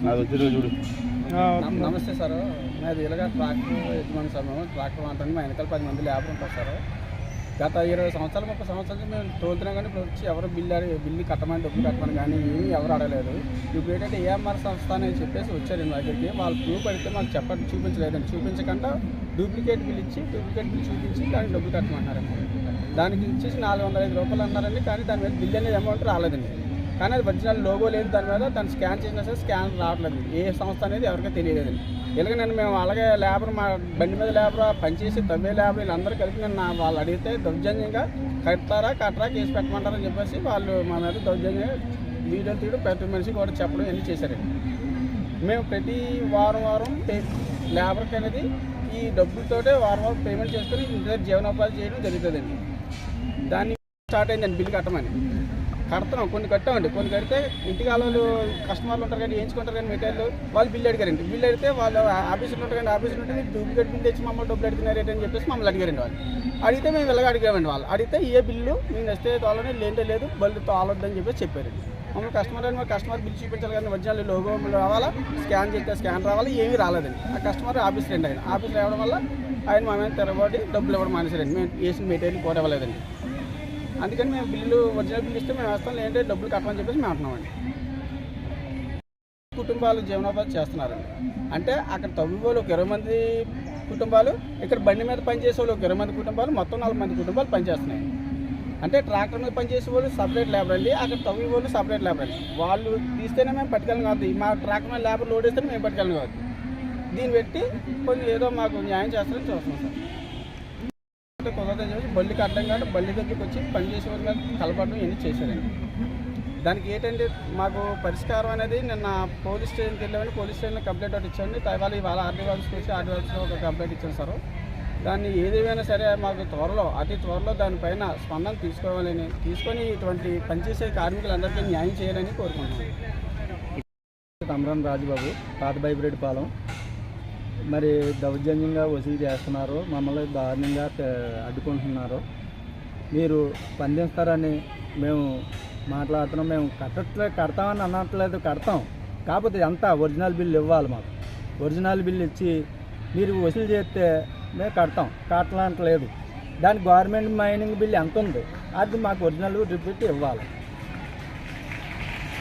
నాది చూడు. నమ- నమస్తే సార్. నాది ఇలాగ ట్రాక్టర్ యజమాని సార్ మేము. ట్రాక్టర్ అంటాను మా వెనకాల పది మంది లేబర్ ఉంటారు సార్. గత ఇరవై సంవత్సరాలు ముప్పై సంవత్సరాలు మేము తోలుతున్నాం కానీ ఇప్పుడు వచ్చి ఎవరు బిల్లు అడిగి- బిల్లు కట్టమని డబ్బులు కట్టమని కానీ ఏమీ ఎవరు అడగలేదు. ఇప్పుడు ఏంటంటే ఏఎంఆర్ సంస్థ అని చెప్పేసి వచ్చారు మా దగ్గరికి వాళ్ళు ప్రూఫ్ అడిగితే మాకు చెప్పండి చూపించలేదండి. చూపించకుండా డూప్లికేట్ బిల్ ఇచ్చి డూప్లికేట్ బిల్ చూపించి దానికి డబ్బులు కట్టమంటారండి దానికి ఇచ్చేసి నాలుగు వందల ఐదు రూపాయలు అన్నారండి. కానీ దాని మీద బిల్ అనేది అమౌంట్ రాలేదండి. కానీ అది ఒరిజినల్ లోగో లేదు దాని మీద తను స్కాన్ చేసినా సరే స్కాన్ రావట్లేదు. ఏ సంస్థ అనేది ఎవరికీ తెలియలేదు. ఇలాగ నేను మేము అలాగే లేబర్ మా బండి మీద లేబర్ పనిచేసి తవ్వే లేబర్ వీళ్ళందరూ కలిపి నేను వాళ్ళు అడిగితే దౌర్జన్యంగా కట్టారా కట్టరా కేసు పెట్టమంటారని చెప్పేసి వాళ్ళు మా మీద దౌర్జన్యంగా వీడియో తీయడం ప్రతి మనిషి కూడా చెప్పడం ఇవన్నీ చేశారండి మేము ప్రతి వారం వారం లేబర్కి అనేది ఈ డబ్బులతోటే వారం వారం పేమెంట్ చేసుకొని ఇంటి దగ్గర జీవనోపాధి చేయడం జరుగుతుందండి. దాన్ని స్టార్ట్ అయిందండి బిల్లు కట్టమని. కడతాం. కొన్ని కట్టామండి. కొన్ని కడితే ఇంటికి వాళ్ళు కస్టమర్లు ఉంటారు కానీ వేయించుకుంటారు కానీ మెటీరియల్ వాళ్ళు బిల్లు అడిగారండి. బిల్లు అడిగితే వాళ్ళు ఆఫీసులు ఉంటారు కానీ ఆఫీసులు ఉంటే డూప్లికేట్ బిల్ తెచ్చి మమ్మల్ని డబ్బులు అడుగుతున్నారు అని చెప్పేసి మమ్మల్ని అడిగారండి వాళ్ళు. అడిగితే మేము ఇలాగ అడిగామండి వాళ్ళు. అడిగితే ఏ బిల్లు మేము నెక్స్ట్ తోలని లేంటే లేదు బల్లు తోలొద్దని చెప్పేసి చెప్పారండి మమ్మల్ని కస్టమర్ అని కస్టమర్ బిల్ చూపించాలి కానీ ఒరిజినల్ లోగో రావాలా? స్కాన్ చేస్తే స్కాన్ రావాలా? ఏమీ రాలేదండి. ఆ కస్టమర్ ఆఫీస్ రండి ఆయన. ఆఫీస్ రావడం వల్ల ఆయన మా మీద తిరగబడి డబ్బులు ఇవ్వడం మానేశారండి. మేము వేసిన మెటీరియల్ కూడా ఇవ్వలేదండి అందుకని మేము బిల్లు ఒరిజినల్ బిల్లు ఇస్తే మేము వేస్తాం లేదంటే డబ్బులు కట్టమని చెప్పేసి మేము అంటున్నామండి కుటుంబాలు జీవనోపాధి చేస్తున్నారండి. అంటే అక్కడ తవ్వి వాళ్ళు ఒక ఇరవై మంది కుటుంబాలు ఇక్కడ బండి మీద పనిచేసే వాళ్ళు ఒక ఇరవై మంది కుటుంబాలు మొత్తం నలభై మంది కుటుంబాలు పనిచేస్తున్నాయి. అంటే ట్రాక్టర్ మీద పనిచేసే వాళ్ళు సపరేట్ లేబర్ అండి అక్కడ తవ్వి వాళ్ళు సపరేట్ లేబర్ అండి. వాళ్ళు తీస్తేనే మేము పట్టుకెళ్ళం కాదు మా ట్రాక్టర్ మీద లేబర్ లోడ్ వేస్తేనే మేము పట్టుకెళ్ళం కాదు. దీన్ని పెట్టి కొంచెం ఏదో మాకు న్యాయం చేస్తారని చూస్తున్నాం సార్. కుదరదని చెప్పి బల్లికి అడ్డం కాబట్టి బల్లి దగ్గరికి వచ్చి పని చేసే కలపడం ఇవన్నీ చేశారండి దానికి ఏంటంటే మాకు పరిష్కారం అనేది నిన్న పోలీస్ స్టేషన్కి వెళ్ళామని పోలీస్ స్టేషన్లో కంప్లైంట్ ఒకటి ఇచ్చామండి తర్వాత ఇవాళ ఆర్డీ ఆఫీస్కి వచ్చి ఆర్డీ ఆఫీస్లో ఒక కంప్లైంట్ ఇచ్చాను సార్. దాన్ని ఏదేమైనా సరే మాకు త్వరలో అతి త్వరలో దానిపైన స్పందన తీసుకోవాలని తీసుకొని ఇటువంటి పనిచేసే కార్మికులందరికీ న్యాయం చేయాలని కోరుకుంటున్నాను తమరాన్ రాజుబాబు పాత బైబ్రెడ్ పాలెం. మరి దౌర్జన్యంగా వసూలు చేస్తున్నారు. మమ్మల్ని దారుణంగా అడ్డుకుంటున్నారు. మీరు స్పందిస్తారని మేము మాట్లాడుతున్నాం. మేము కట్టట్లేదు కడతామని అనట్లేదు కడతాం. కాకపోతే ఎంత ఒరిజినల్ బిల్లు ఇవ్వాలి మాకు. ఒరిజినల్ బిల్లు ఇచ్చి మీరు వసూలు చేస్తే మేము కడతాం. కట్టలేదు దాని గవర్నమెంట్ మైనింగ్ బిల్ ఎంత ఉంది అది మాకు ఒరిజినల్ రిపీట్ ఇవ్వాలి.